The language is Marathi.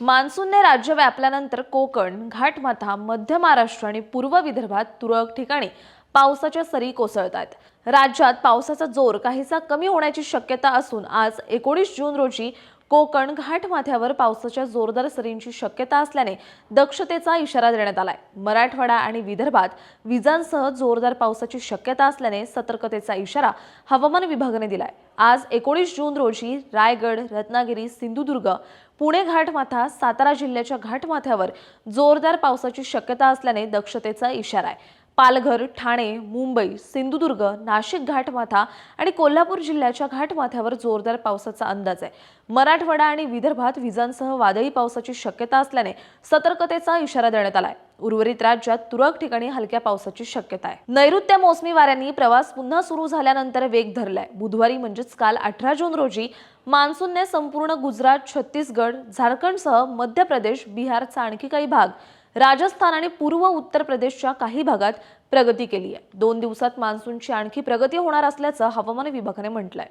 मान्सूनने राज्य व्यापल्यानंतर कोकण घाटमाथा मध्य महाराष्ट्र आणि पूर्व विदर्भात तुरळक ठिकाणी पावसाच्या सरी कोसळत आहेत राज्यात पावसाचा जोर काहीसा कमी होण्याची शक्यता असून आज एकोणीस जून रोजी कोकण घाटमाथ्यावर पावसाच्या जोरदार सरींची शक्यता असल्याने दक्षतेचा इशारा देण्यात आलाय. मराठवाडा आणि विदर्भात विजांसह जोरदार पावसाची शक्यता असल्याने सतर्कतेचा इशारा हवामान विभागाने दिलाय. आज एकोणीस जून रोजी रायगड रत्नागिरी सिंधुदुर्ग पुणे घाटमाथा सातारा जिल्ह्याच्या घाटमाथ्यावर जोरदार पावसाची शक्यता असल्याने दक्षतेचा इशारा आहे. पालघर ठाणे मुंबई सिंधुदुर्ग नाशिक घाटमाथा आणि कोल्हापूर जिल्ह्याच्या घाटमाथ्यावर जोरदार पावसाचा अंदाज आहे. मराठवाडा आणि विदर्भात विजांसह वादळी पावसाची शक्यता असल्याने सतर्कतेचा इशारा देण्यात आलाय. उर्वरित राज्यात तुरळक ठिकाणी हलक्या पावसाची शक्यता आहे. नैऋत्य मोसमी वाऱ्यांनी प्रवास पुन्हा सुरू झाल्यानंतर वेग धरलाय. बुधवारी म्हणजेच काल अठरा जून रोजी मान्सूनने संपूर्ण गुजरात छत्तीसगड झारखंडसह मध्य प्रदेश बिहारचा आणखी काही भाग राजस्थान आणि पूर्व उत्तर प्रदेशच्या काही भागात प्रगती केली आहे. दोन दिवसात मान्सूनची आणखी प्रगती होणार असल्याचं हवामान विभागाने म्हटलंय.